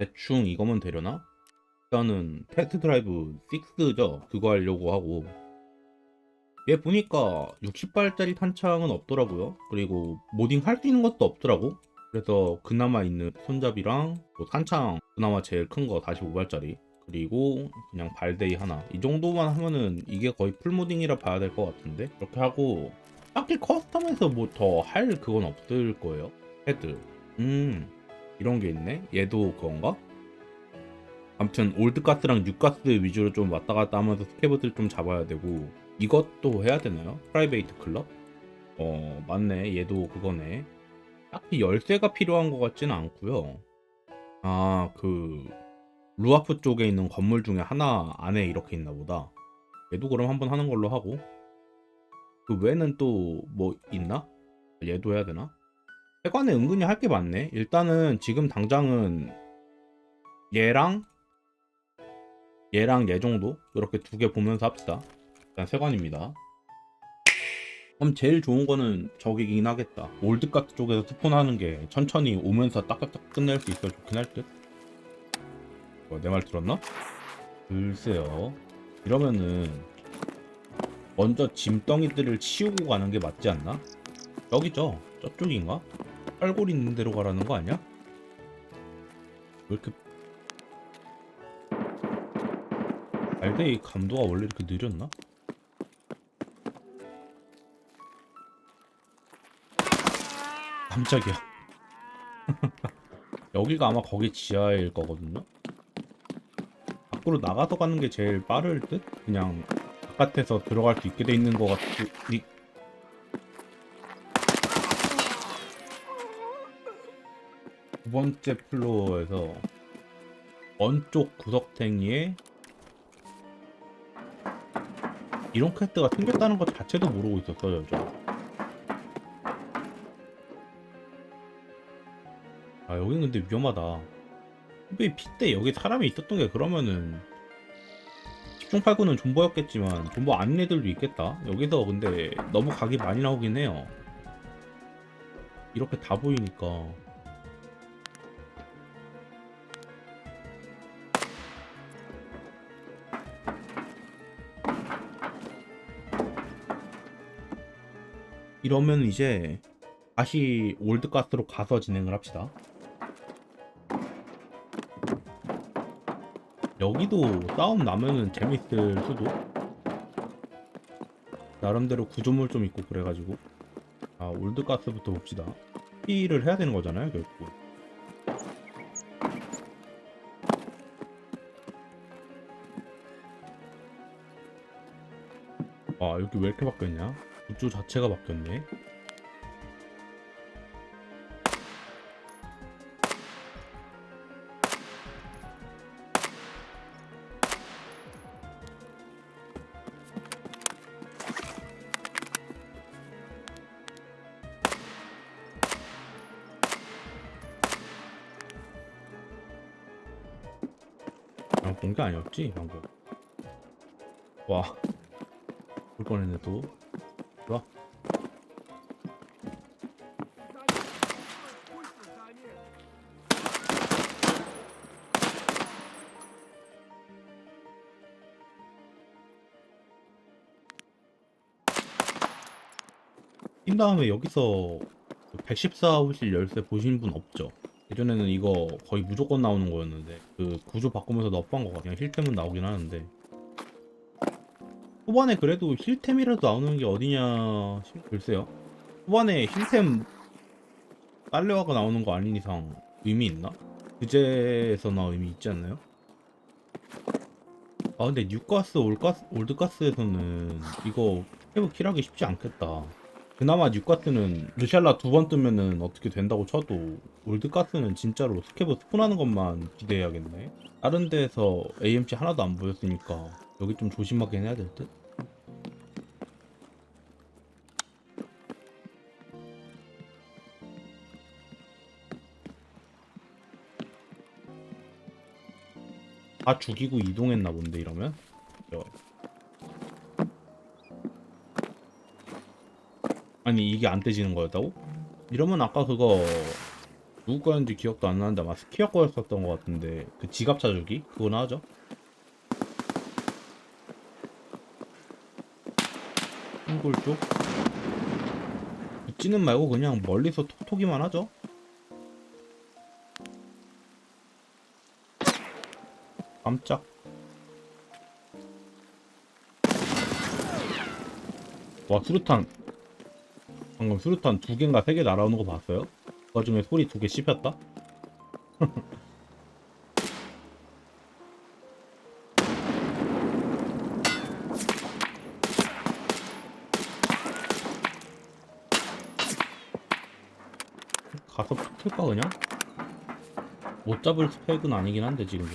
대충 이거면 되려나? 일단은 테스트 드라이브 6죠. 그거 하려고 하고 얘 보니까 60발짜리 탄창은 없더라고요. 그리고 모딩 할 수 있는 것도 없더라고. 그래서 그나마 있는 손잡이랑 뭐 탄창 그나마 제일 큰 거 45발짜리 그리고 그냥 발데이 하나 이 정도만 하면은 이게 거의 풀모딩이라 봐야 될 것 같은데 그렇게 하고 딱히 커스텀에서 뭐 더 할 그건 없을 거예요 헤드 음 이런 게 있네 얘도 그건가? 아무튼 올드가스랑 뉴가스 위주로 좀 왔다 갔다 하면서 스케브들 좀 잡아야 되고 이것도 해야 되나요? 프라이베이트 클럽? 어 맞네 얘도 그거네 딱히 열쇠가 필요한 것 같지는 않고요 아 그 루아프 쪽에 있는 건물 중에 하나 안에 이렇게 있나 보다 얘도 그럼 한번 하는 걸로 하고 그 외에는 또 뭐 있나? 얘도 해야 되나? 세관에 은근히 할 게 많네. 일단은 지금 당장은 얘랑 얘랑 얘 정도? 이렇게 두 개 보면서 합시다. 일단 세관입니다. 그럼 제일 좋은 거는 저기긴 하겠다. 올드카트 쪽에서 스폰하는 게 천천히 오면서 딱딱딱 끝낼 수 있어 좋긴 할듯. 내말 들었나? 글쎄요. 이러면은 먼저 짐덩이들을 치우고 가는 게 맞지 않나? 여기죠? 저쪽인가? 빨골 있는 데로 가라는 거 아니야? 왜 이렇게 알데이 감도가 원래 이렇게 느렸나? 깜짝이야 여기가 아마 거기 지하일 거거든요 밖으로 나가서 가는 게 제일 빠를 듯? 그냥 바깥에서 들어갈 수 있게 돼 있는 것같 번째 플로어에서 원쪽 구석탱이에 이런 퀘스트가 생겼다는 것 자체도 모르고 있었어요 저. 아 여긴 근데 위험하다. 왜 핏대 여기 사람이 있었던 게 그러면은 10중 8구는 존버였겠지만 존버 아닌 애들도 있겠다. 여기서 근데 너무 각이 많이 나오긴 해요. 이렇게 다 보이니까 이러면 이제 다시 올드가스로 가서 진행을 합시다. 여기도 싸움 나면은 재밌을 수도. 나름대로 구조물 좀 있고 그래가지고. 아 올드가스부터 봅시다. P를 해야 되는 거잖아요 결국. 아 여기 왜 이렇게 바뀌었냐 구조 자체가 바뀌었네. 아, 본게 아니었지 방금. 와. 볼 뻔했네 또 다음에 여기서 114 호실 열쇠 보신 분 없죠? 예전에는 이거 거의 무조건 나오는 거였는데 그 구조 바꾸면서 너프한 거 같아요 힐템은 나오긴 하는데 후반에 그래도 힐템이라도 나오는 게 어디냐 싶- 글쎄요 후반에 힐템 딸려와가 나오는 거 아닌 이상 의미 있나? 그제에서나 의미 있지 않나요? 아 근데 뉴가스 올가스 올드가스에서는 이거 회복 킬하기 쉽지 않겠다 그나마 뉴가스는 르샬라 두 번 뜨면은 어떻게 된다고 쳐도 올드가스는 진짜로 스케브 스폰하는 것만 기대해야겠네. 다른 데에서 AMC 하나도 안 보였으니까 여기 좀 조심하게 해야 될 듯. 다 죽이고 이동했나 본데 이러면? 저- 아니 이게 안 떼지는 거였다고? 이러면 아까 그거 누구 거였는지 기억도 안 나는데 아마 스키어 거였었던 것 같은데. 그 지갑 찾아주기 그거나 하죠? 흰골 쪽? 붙지는 말고 그냥 멀리서 톡톡이만 하죠? 깜짝. 와 수류탄 방금 수류탄 두 개인가 세 개 날아오는 거 봤어요? 그 와중에 소리 두 개 씹혔다? 가서 붙을까 그냥? 못 잡을 스펙은 아니긴 한데 지금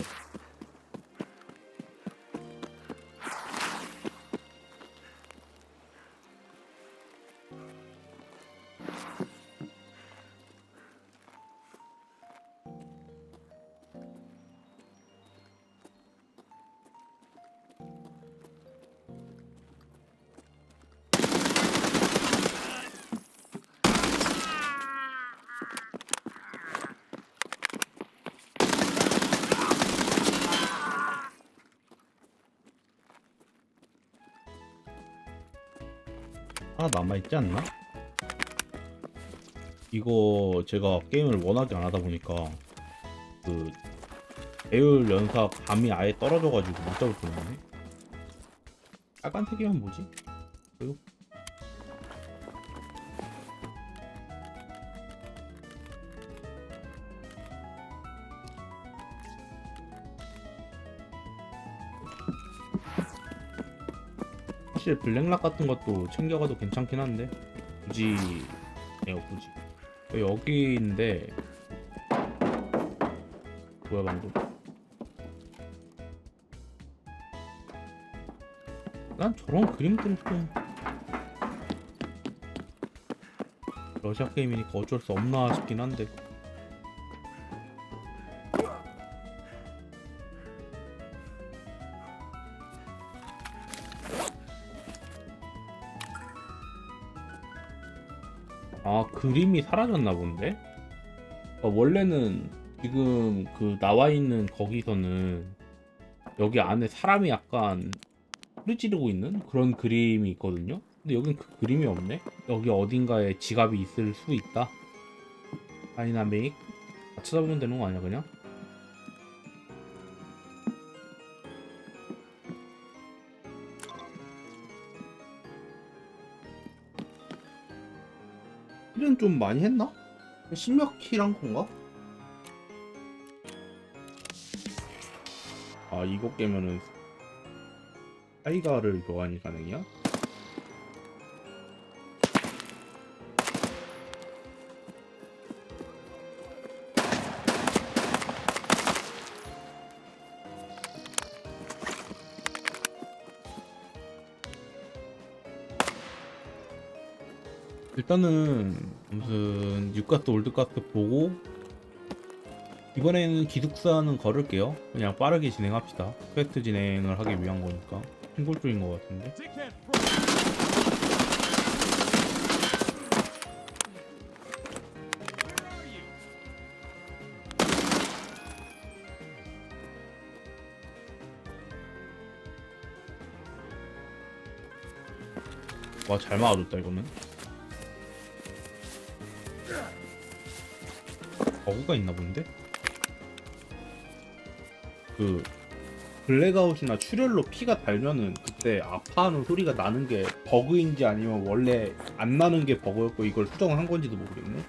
하나 남아있지 않나? 이거 제가 게임을 워낙에 안 하다 보니까 그 배율 연사 감이 아예 떨어져가지고 못 잡을 뻔했네 빨간색이면 뭐지? 이거? 사실 블랙락 같은 것도 챙겨가도 괜찮긴 한데 굳이 네요 굳이. 여기인데. 뭐야 방금. 난 저런 그림들을 좀 러시아 게임이니까 어쩔 수 없나 싶긴 한데 그림이 사라졌나 본데? 어, 원래는 지금 그 나와 있는 거기서는 여기 안에 사람이 약간 소리 지르고 있는 그런 그림이 있거든요. 근데 여긴 그 그림이 없네. 여기 어딘가에 지갑이 있을 수 있다. 다이나믹 다 찾아보면 되는 거 아니야 그냥? 킬은 좀 많이 했나? 십몇 킬한 건가? 아 이거 깨면은 타이가를 교환이 가능이야? 일단은 무슨 뉴가스 올드가스 보고 이번에는 기숙사는 걸을게요. 그냥 빠르게 진행합시다. 퀘스트 진행을 하기 위한 거니까. 싱골조인 것 같은데. 와, 잘 막아줬다, 이거는. 버그가 있나 본데? 그 블랙아웃이나 출혈로 피가 달면은 그때 아파하는 소리가 나는 게 버그인지 아니면 원래 안 나는 게 버그였고 이걸 수정을 한 건지도 모르겠네.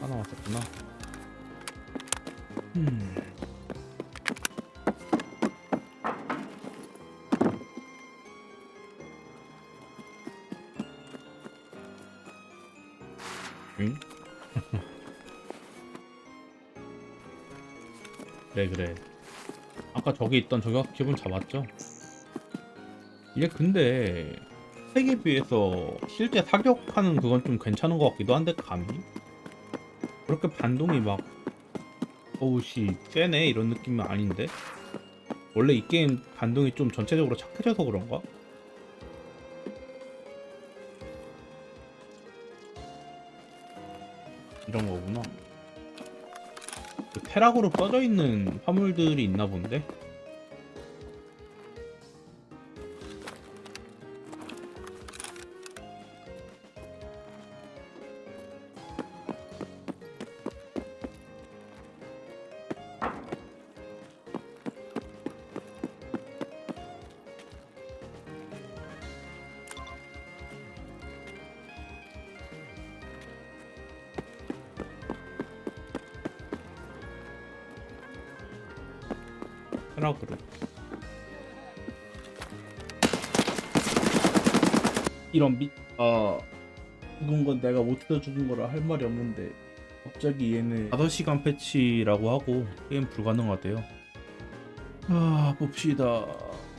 하나 왔었구나. 음. 응? 그래 그래 아까 저기 있던 저격 기분 잡았죠? 이게 근데 스펙에 비해서 실제 사격하는 그건 좀 괜찮은 것 같기도 한데 감이 그렇게 반동이 막 어우씨 세네 이런 느낌은 아닌데 원래 이 게임 반동이 좀 전체적으로 착해져서 그런가? 이런 거구나. 그 테락으로 써져 있는 화물들이 있나 본데? 테락으로. 이런 미, 아, 죽은 건 내가 못해서 죽은 거라 할 말이 없는데, 갑자기 얘네 5시간 패치라고 하고 게임 불가능하대요. 아, 봅시다.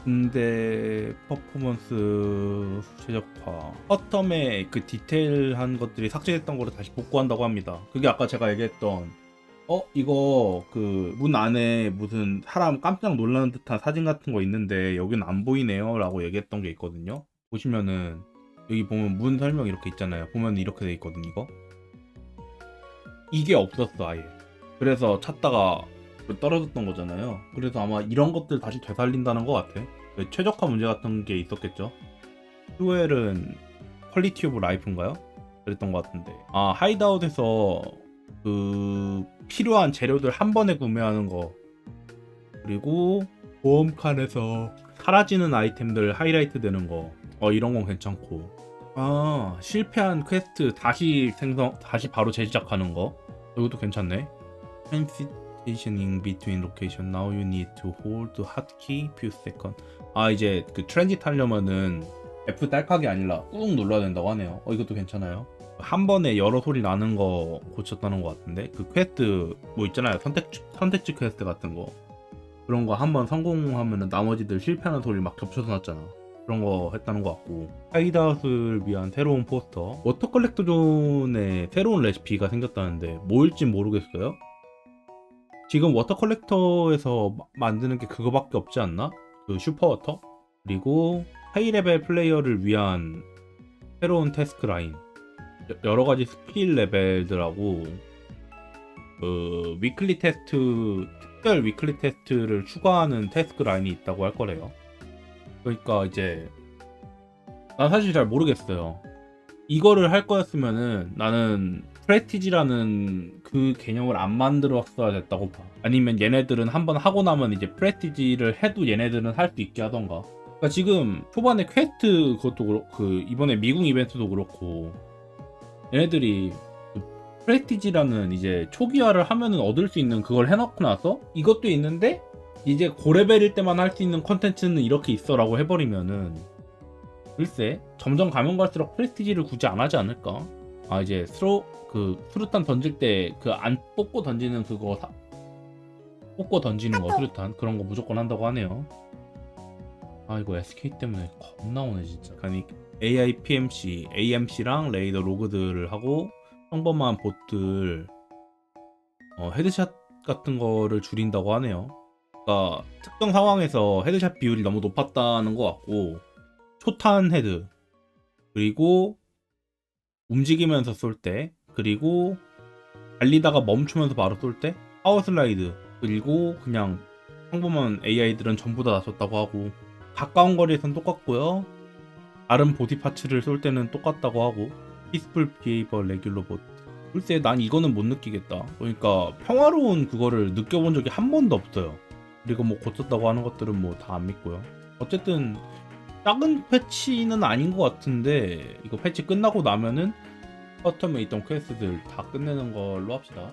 근데 퍼포먼스 최적화. 커텀에 그 디테일한 것들이 삭제됐던 거를 다시 복구한다고 합니다. 그게 아까 제가 얘기했던 어 이거 그 문 안에 무슨 사람 깜짝 놀라는 듯한 사진 같은 거 있는데 여기는 안 보이네요 라고 얘기했던 게 있거든요. 보시면은 여기 보면 문 설명 이렇게 있잖아요. 보면 이렇게 돼 있거든 이거. 이게 없었어 아예. 그래서 찾다가 떨어졌던 거잖아요. 그래서 아마 이런 것들 다시 되살린다는 것 같아. 그 최적화 문제 같은 게 있었겠죠. 퓨엘은 퀄리티 오브 라이프인가요? 그랬던 것 같은데. 아 하이드아웃에서 그 필요한 재료들 한 번에 구매하는 거 그리고 보험 칸에서 사라지는 아이템들 하이라이트 되는 거. 어 이런 건 괜찮고. 아 실패한 퀘스트 다시 생성 다시 바로 재시작하는 거. 이것도 괜찮네. transitioning between location. Now you need to hold hotkey few seconds. 아 이제 그 트랜짓 하려면은 F 딸깍이 아니라 꾹 눌러야 된다고 하네요. 어 이것도 괜찮아요. 한 번에 여러 소리 나는 거 고쳤다는 것 같은데? 그 퀘스트 뭐 있잖아요. 선택 선택지 퀘스트 같은 거. 그런 거 한 번 성공하면은 나머지들 실패하는 소리 막 겹쳐서 났잖아. 그런 거 했다는 것 같고. 하이드아웃을 위한 새로운 포스터. 워터 컬렉터 존에 새로운 레시피가 생겼다는데 뭐일진 모르겠어요? 지금 워터 컬렉터에서 마- 만드는 게 그거밖에 없지 않나? 그 슈퍼 워터? 그리고 하이레벨 플레이어를 위한 새로운 태스크 라인 여- 여러 가지 스킬 레벨들하고 그 위클리 테스트 특별 위클리 테스트를 추가하는 태스크 라인이 있다고 할 거래요. 그러니까 이제 난 사실 잘 모르겠어요. 이거를 할 거였으면은 나는 프레티지라는 그 개념을 안 만들었어야 됐다고 봐. 아니면 얘네들은 한번 하고 나면 이제 프레티지를 해도 얘네들은 할 수 있게 하던가. 그러니까 지금 초반에 퀘스트 그것도 그렇고 그 이번에 미궁 이벤트도 그렇고 얘네들이 그 프레티지라는 이제 초기화를 하면은 얻을 수 있는 그걸 해놓고 나서 이것도 있는데 이제 고레벨일 때만 할 수 있는 컨텐츠는 이렇게 있어라고 해버리면은 글쎄 점점 가면 갈수록 프레스티지를 굳이 안 하지 않을까? 아 이제 스로 그 수류탄 던질 때 그 안 뽑고 던지는 그거 사, 뽑고 던지는 거 수류탄 그런 거 무조건 한다고 하네요. 아 이거 SK 때문에 겁나 오네 진짜. 아니 AI PMC, AMC랑 레이더 로그들을 하고 평범한 봇들 어, 헤드샷 같은 거를 줄인다고 하네요. 그러니까 특정 상황에서 헤드샷 비율이 너무 높았다는 것 같고 초탄 헤드 그리고 움직이면서 쏠 때 그리고 달리다가 멈추면서 바로 쏠 때 파워 슬라이드 그리고 그냥 평범한 AI들은 전부 다 낮췄다고 하고 가까운 거리에선 똑같고요. 다른 보디 파츠를 쏠 때는 똑같다고 하고 피스풀 비에이버 레귤러 보트. 글쎄 난 이거는 못 느끼겠다. 그러니까 평화로운 그거를 느껴본 적이 한 번도 없어요. 그리고 뭐 고쳤다고 하는 것들은 뭐 다 안 믿고요. 어쨌든 작은 패치는 아닌 것 같은데 이거 패치 끝나고 나면은 버텀에 있던 퀘스트들 다 끝내는 걸로 합시다